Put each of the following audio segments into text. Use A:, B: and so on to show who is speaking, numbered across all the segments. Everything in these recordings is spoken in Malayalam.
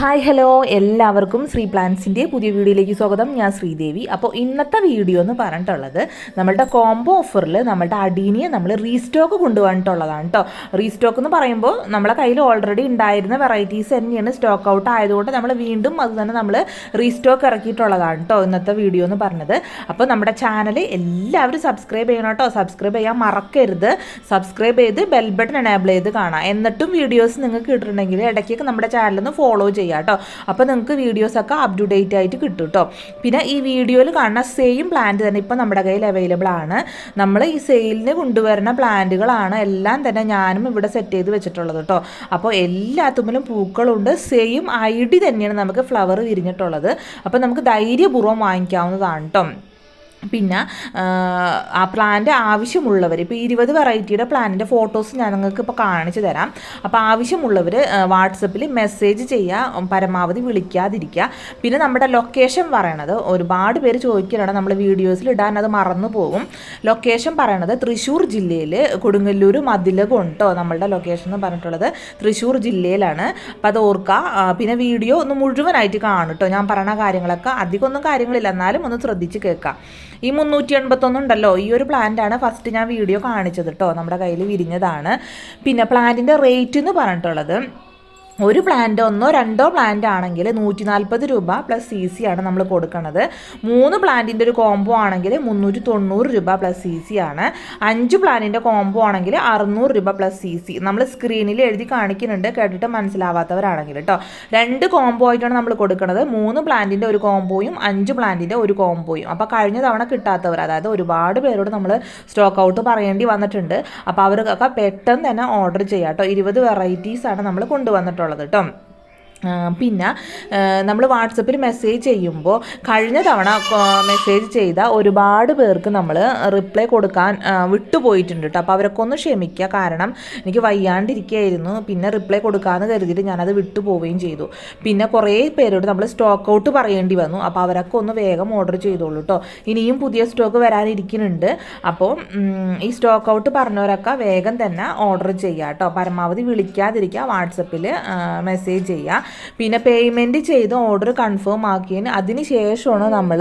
A: ഹായ് ഹലോ എല്ലാവർക്കും ശ്രീ പ്ലാൻസിന്റെ പുതിയ വീഡിയോയിലേക്ക് സ്വാഗതം. ഞാൻ ശ്രീദേവി. അപ്പോൾ ഇന്നത്തെ വീഡിയോ എന്ന് പറഞ്ഞിട്ടുള്ളത് നമ്മളുടെ കോംബോ ഓഫറിൽ നമ്മളുടെ അടീനിയെ നമ്മൾ റീസ്റ്റോക്ക് കൊണ്ടുവന്നിട്ടുള്ളതാണ് കേട്ടോ റീസ്റ്റോക്ക് എന്ന് പറയുമ്പോൾ നമ്മളെ കയ്യിൽ ഓൾറെഡി ഉണ്ടായിരുന്ന വെറൈറ്റീസ് തന്നെയാണ് സ്റ്റോക്ക് ഔട്ട് ആയതുകൊണ്ട് നമ്മൾ വീണ്ടും അത് തന്നെ നമ്മൾ റീസ്റ്റോക്ക് ഇറക്കിയിട്ടുള്ളതാണ് കേട്ടോ ഇന്നത്തെ വീഡിയോ എന്ന് പറഞ്ഞത്. അപ്പോൾ നമ്മുടെ ചാനൽ എല്ലാവരും സബ്സ്ക്രൈബ് ചെയ്യണം കേട്ടോ സബ്സ്ക്രൈബ് ചെയ്യാൻ മറക്കരുത്. സബ്സ്ക്രൈബ് ചെയ്ത് ബെൽ ബട്ടൺ എനേബിൾ ചെയ്ത് കാണാം. എന്നിട്ടും വീഡിയോസ് നിങ്ങൾക്ക് കിട്ടുന്നുണ്ടെങ്കിൽ ഇടയ്ക്കൊക്കെ നമ്മുടെ ചാനലൊന്ന് ഫോളോ ചെയ്യുക കേട്ടോ അപ്പോൾ നിങ്ങൾക്ക് വീഡിയോസൊക്കെ അപ് ടു ഡേറ്റ് ആയിട്ട് കിട്ടും കേട്ടോ പിന്നെ ഈ വീഡിയോയിൽ കാണുന്ന സെയിം പ്ലാന്റ് തന്നെ ഇപ്പോൾ നമ്മുടെ കയ്യിൽ അവൈലബിൾ ആണ്. നമ്മൾ ഈ സെയിലിന് കൊണ്ടുവരുന്ന പ്ലാന്റുകളാണ് എല്ലാം തന്നെ ഞാനും ഇവിടെ സെറ്റ് ചെയ്ത് വെച്ചിട്ടുള്ളത് കേട്ടോ അപ്പോൾ എല്ലാത്തുമ്പിലും പൂക്കളുണ്ട്. സെയിം ഐ ഡി തന്നെയാണ് നമുക്ക് ഫ്ലവർ വിരിഞ്ഞിട്ടുള്ളത്. അപ്പോൾ നമുക്ക് ധൈര്യപൂർവം വാങ്ങിക്കാവുന്നതാണ് കേട്ടോ പിന്നെ ആ പ്ലാന്റ് ആവശ്യമുള്ളവർ ഇപ്പോൾ ഇരുപത് വെറൈറ്റിയുടെ പ്ലാന്റിന്റെ ഫോട്ടോസ് ഞാൻ നിങ്ങൾക്ക് ഇപ്പോൾ കാണിച്ചു തരാം. അപ്പോൾ ആവശ്യമുള്ളവർ വാട്സപ്പിൽ മെസ്സേജ് ചെയ്യുക പരമാവധി വിളിക്കാതിരിക്കുക പിന്നെ നമ്മുടെ ലൊക്കേഷൻ പറയണത് ഒരുപാട് പേര് ചോദിക്കലാണ് നമ്മൾ വീഡിയോസിൽ ഇടാൻ അത് മറന്നു പോകും. ലൊക്കേഷൻ പറയണത് തൃശ്ശൂർ ജില്ലയിൽ കൊടുങ്ങല്ലൂർ മതിലകം കേട്ടോ നമ്മളുടെ ലൊക്കേഷൻ എന്ന് പറഞ്ഞിട്ടുള്ളത് തൃശ്ശൂർ ജില്ലയിലാണ്. അപ്പോൾ അത് ഓർക്കുക പിന്നെ വീഡിയോ ഒന്ന് മുഴുവനായിട്ട് കാണും കേട്ടോ ഞാൻ പറഞ്ഞ കാര്യങ്ങളൊക്കെ അധികമൊന്നും കാര്യങ്ങളില്ല. എന്നാലും ഒന്ന് ശ്രദ്ധിച്ച് കേൾക്കാം. ഈ മുന്നൂറ്റി എൺപത്തൊന്നുണ്ടല്ലോ ഈ ഒരു പ്ലാന്റാണ് ഫസ്റ്റ് ഞാൻ വീഡിയോ കാണിച്ചത് കേട്ടോ നമ്മുടെ കയ്യിൽ വിരിഞ്ഞതാണ്. പിന്നെ പ്ലാന്റിന്റെ റേറ്റ് എന്ന് പറഞ്ഞിട്ടുള്ളത് ഒരു പ്ലാന്റ് ഒന്നോ രണ്ടോ പ്ലാന്റ് ആണെങ്കിൽ നൂറ്റി നാൽപ്പത് രൂപ പ്ലസ് സി സി ആണ് നമ്മൾ കൊടുക്കുന്നത് മൂന്ന് പ്ലാന്റിന്റെ ഒരു കോംബോ ആണെങ്കിൽ മുന്നൂറ്റി തൊണ്ണൂറ് രൂപ പ്ലസ് സി സി ആണ്. അഞ്ച് പ്ലാന്റിന്റെ കോംബോ ആണെങ്കിൽ അറുന്നൂറ് രൂപ പ്ലസ് സി സി നമ്മൾ സ്ക്രീനിൽ എഴുതി കാണിക്കുന്നുണ്ട്. കേട്ടിട്ട് മനസ്സിലാവാത്തവരാണെങ്കിൽ കേട്ടോ രണ്ട് കോംബോ ആയിട്ടാണ് നമ്മൾ കൊടുക്കുന്നത് മൂന്ന് പ്ലാന്റിന്റെ ഒരു കോംബോയും അഞ്ച് പ്ലാന്റിന്റെ ഒരു കോംബോയും അപ്പോൾ കഴിഞ്ഞ തവണ കിട്ടാത്തവർ അതായത് ഒരുപാട് പേരോട് നമ്മൾ സ്റ്റോക്ക് ഔട്ട് പറയേണ്ടി വന്നിട്ടുണ്ട്. അപ്പോൾ അവർക്കൊക്കെ പെട്ടെന്ന് തന്നെ ഓർഡർ ചെയ്യാം കേട്ടോ ഇരുപത് വെറൈറ്റീസാണ് നമ്മൾ കൊണ്ടുവന്നിട്ടുള്ളത്. ഉള്ളത് കേട്ടോ. പിന്നെ നമ്മൾ വാട്സപ്പിൽ മെസ്സേജ് ചെയ്യുമ്പോൾ കഴിഞ്ഞ തവണ മെസ്സേജ് ചെയ്ത ഒരുപാട് പേർക്ക് നമ്മൾ റിപ്ലൈ കൊടുക്കാൻ വിട്ടുപോയിട്ടുണ്ട് കേട്ടോ അപ്പോൾ അവരൊക്കെ ഒന്ന് ക്ഷമിക്കുക കാരണം എനിക്ക് വയ്യാണ്ടിരിക്കുകയായിരുന്നു പിന്നെ റിപ്ലൈ കൊടുക്കാമെന്ന് കരുതിയിട്ട് ഞാനത് വിട്ടുപോവുകയും ചെയ്തു. പിന്നെ കുറേ പേരോട് നമ്മൾ സ്റ്റോക്ക് ഔട്ട് പറയേണ്ടി വന്നു. അപ്പോൾ അവരൊക്കെ ഒന്ന് വേഗം ഓർഡർ ചെയ്തോളൂ കേട്ടോ ഇനിയും പുതിയ സ്റ്റോക്ക് വരാനിരിക്കുന്നുണ്ട്. അപ്പോൾ ഈ സ്റ്റോക്ക് ഔട്ട് പറഞ്ഞവരൊക്കെ വേഗം തന്നെ ഓർഡർ ചെയ്യുക കേട്ടോ പരമാവധി വിളിക്കാതിരിക്കുക വാട്സപ്പിൽ മെസ്സേജ് ചെയ്യുക പിന്നെ പേയ്മെന്റ് ചെയ്ത് ഓർഡർ കൺഫേം ആക്കിയതിന് അതിന് ശേഷമാണ് നമ്മൾ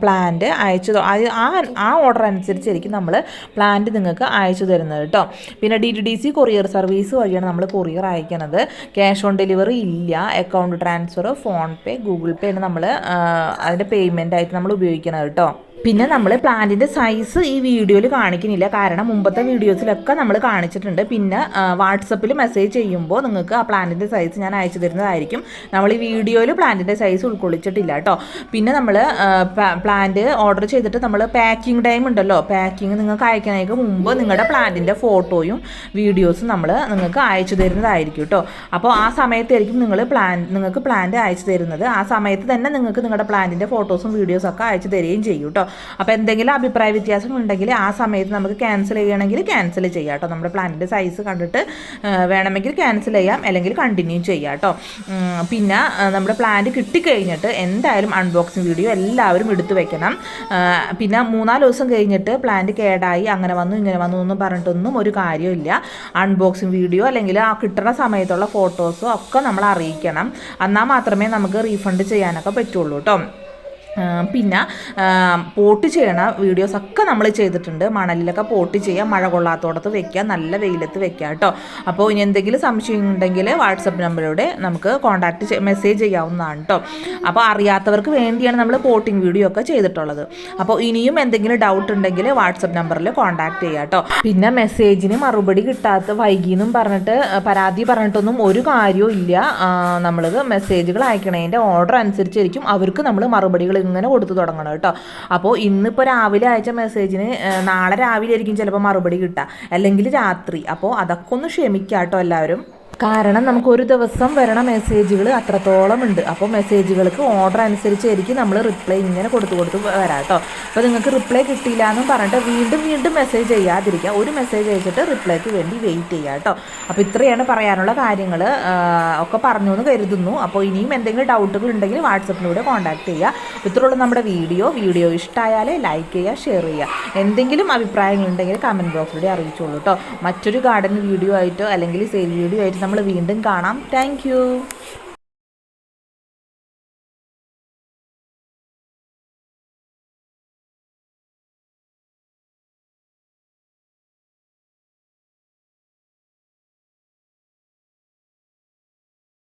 A: പ്ലാന്റ് അയച്ചു ആ ആ ഓർഡർ അനുസരിച്ചായിരിക്കും നമ്മൾ പ്ലാന്റ് നിങ്ങൾക്ക് അയച്ചു തരുന്നത് കേട്ടോ പിന്നെ D T D C courier service വഴിയാണ് നമ്മൾ കൊറിയർ അയക്കുന്നത് ക്യാഷ് ഓൺ ഡെലിവറി ഇല്ല. Account transfer PhonePe Google pay ആണ് നമ്മൾ അതിന്റെ പേയ്മെന്റ് ആയിട്ട് നമ്മൾ ഉപയോഗിക്കുന്നത് കേട്ടോ പിന്നെ നമ്മൾ പ്ലാന്റിന്റെ സൈസ് ഈ വീഡിയോയിൽ കാണിക്കുന്നില്ല. കാരണം മുമ്പത്തെ വീഡിയോസിലൊക്കെ നമ്മൾ കാണിച്ചിട്ടുണ്ട്. പിന്നെ വാട്സപ്പിൽ മെസ്സേജ് ചെയ്യുമ്പോൾ നിങ്ങൾക്ക് ആ പ്ലാന്റിന്റെ സൈസ് ഞാൻ അയച്ചു തരുന്നതായിരിക്കും. നമ്മൾ ഈ വീഡിയോയിൽ പ്ലാന്റിന്റെ സൈസ് ഉൾക്കൊള്ളിച്ചിട്ടില്ല കേട്ടോ പിന്നെ നമ്മൾ പ്ലാന്റ് ഓർഡർ ചെയ്തിട്ട് നമ്മൾ പാക്കിംഗ് ടൈം ഉണ്ടല്ലോ. പാക്കിംഗ് നിങ്ങൾക്ക് അയക്കുന്നതിന് മുമ്പ് നിങ്ങളുടെ പ്ലാന്റിന്റെ ഫോട്ടോയും വീഡിയോസും നമ്മൾ നിങ്ങൾക്ക് അയച്ചു തരുന്നതായിരിക്കും കേട്ടോ അപ്പോൾ ആ സമയത്തായിരിക്കും നിങ്ങൾ പ്ലാൻ നിങ്ങൾക്ക് പ്ലാന്റ് അയച്ചു തരുന്നത്. ആ സമയത്ത് തന്നെ നിങ്ങൾക്ക് നിങ്ങളുടെ പ്ലാന്റിന്റെ ഫോട്ടോസും വീഡിയോസും ഒക്കെ അയച്ചു തരികയും ചെയ്യും കേട്ടോ അപ്പോൾ എന്തെങ്കിലും അഭിപ്രായ വ്യത്യാസം ഉണ്ടെങ്കിൽ ആ സമയത്ത് നമുക്ക് ക്യാൻസൽ ചെയ്യണമെങ്കിൽ ക്യാൻസൽ ചെയ്യാം കേട്ടോ നമ്മുടെ പ്ലാനിന്റെ സൈസ് കണ്ടിട്ട് വേണമെങ്കിൽ ക്യാൻസൽ ചെയ്യാം അല്ലെങ്കിൽ കണ്ടിന്യൂ ചെയ്യാം കേട്ടോ പിന്നെ നമ്മുടെ പ്ലാന്റ് കിട്ടിക്കഴിഞ്ഞിട്ട് എന്തായാലും അൺബോക്സിങ് വീഡിയോ എല്ലാവരും എടുത്തു വെക്കണം. പിന്നെ മൂന്നാൽ ദിവസം കഴിഞ്ഞിട്ട് പ്ലാന്റ് കേടായി അങ്ങനെ വന്നു ഇങ്ങനെ വന്നു എന്നും പറഞ്ഞിട്ടൊന്നും ഒരു കാര്യമില്ല അൺബോക്സിങ് വീഡിയോ അല്ലെങ്കിൽ ആ കിട്ടുന്ന സമയത്തുള്ള ഫോട്ടോസോ ഒക്കെ നമ്മൾ അറിയിക്കണം. എന്നാൽ മാത്രമേ നമുക്ക് റീഫണ്ട് ചെയ്യാനൊക്കെ പറ്റുള്ളൂ കേട്ടോ പിന്നെ പോട്ട് ചെയ്യണ വീഡിയോസൊക്കെ നമ്മൾ ചെയ്തിട്ടുണ്ട്. മണലിലൊക്കെ പോട്ട് ചെയ്യുക മഴ കൊള്ളാത്തോടത്ത് വെക്കുക നല്ല വെയിലത്ത് വെക്കുക കേട്ടോ. അപ്പോൾ ഇനി എന്തെങ്കിലും സംശയം ഉണ്ടെങ്കിൽ വാട്സപ്പ് നമ്പറിലൂടെ നമുക്ക് കോൺടാക്റ്റ് മെസ്സേജ് ചെയ്യാവുന്നതാണ് കേട്ടോ അപ്പോൾ അറിയാത്തവർക്ക് വേണ്ടിയാണ് നമ്മൾ പോട്ടിംഗ് വീഡിയോ ഒക്കെ ചെയ്തിട്ടുള്ളത്. അപ്പോൾ ഇനിയും എന്തെങ്കിലും ഡൗട്ട് ഉണ്ടെങ്കിൽ വാട്സപ്പ് നമ്പറിൽ കോൺടാക്ട് ചെയ്യുക കേട്ടോ പിന്നെ മെസ്സേജിന് മറുപടി കിട്ടാത്ത വൈകിയെന്നും പറഞ്ഞിട്ട് പരാതി പറഞ്ഞിട്ടൊന്നും ഒരു കാര്യവും ഇല്ല. നമ്മൾ മെസ്സേജുകൾ അയക്കണതിന്റെ ഓർഡർ അനുസരിച്ചായിരിക്കും അവർക്ക് നമ്മൾ മറുപടികൾ ഇങ്ങനെ കൊടുത്തു തുടങ്ങണം കേട്ടോ. അപ്പോൾ ഇന്നിപ്പോൾ രാവിലെ അയച്ച മെസ്സേജിന് നാളെ രാവിലെ ആയിരിക്കും ചിലപ്പോൾ മറുപടി കിട്ടുക. അല്ലെങ്കിൽ രാത്രി. അപ്പോൾ അതൊക്കെ ഒന്ന് ക്ഷമിക്കാം കേട്ടോ എല്ലാവരും. കാരണം നമുക്ക് ഒരു ദിവസം വരണ മെസ്സേജുകൾ അത്രത്തോളം ഉണ്ട്. അപ്പോൾ മെസ്സേജുകൾക്ക് ഓർഡർ അനുസരിച്ചായിരിക്കും നമ്മൾ റിപ്ലൈ ഇങ്ങനെ കൊടുത്തു കൊടുത്ത് വരാം കേട്ടോ അപ്പോൾ നിങ്ങൾക്ക് റിപ്ലൈ കിട്ടിയില്ല എന്നും പറഞ്ഞിട്ട് വീണ്ടും വീണ്ടും മെസ്സേജ് ചെയ്യാതിരിക്കുക. ഒരു മെസ്സേജ് അയച്ചിട്ട് റിപ്ലൈക്ക് വേണ്ടി വെയിറ്റ് ചെയ്യുക കേട്ടോ അപ്പോൾ ഇത്രയാണ് പറയാനുള്ള കാര്യങ്ങൾ ഒക്കെ പറഞ്ഞു എന്ന് കരുതുന്നു. അപ്പോൾ ഇനിയും എന്തെങ്കിലും ഡൗട്ടുകൾ ഉണ്ടെങ്കിൽ വാട്സപ്പിലൂടെ കോൺടാക്ട് ചെയ്യുക. ഇത്രയുള്ള നമ്മുടെ വീഡിയോ. വീഡിയോ ഇഷ്ടമായാൽ ലൈക്ക് ചെയ്യുക ഷെയർ ചെയ്യുക. എന്തെങ്കിലും അഭിപ്രായങ്ങളുണ്ടെങ്കിൽ കമന്റ് ബോക്സിലൂടെ അറിയിച്ചോളൂ കേട്ടോ മറ്റൊരു ഗാർഡൻ വീഡിയോ ആയിട്ടോ അല്ലെങ്കിൽ സെയിൽ വീഡിയോ ആയിട്ട് നമ്മൾ വീണ്ടും കാണാം. താങ്ക്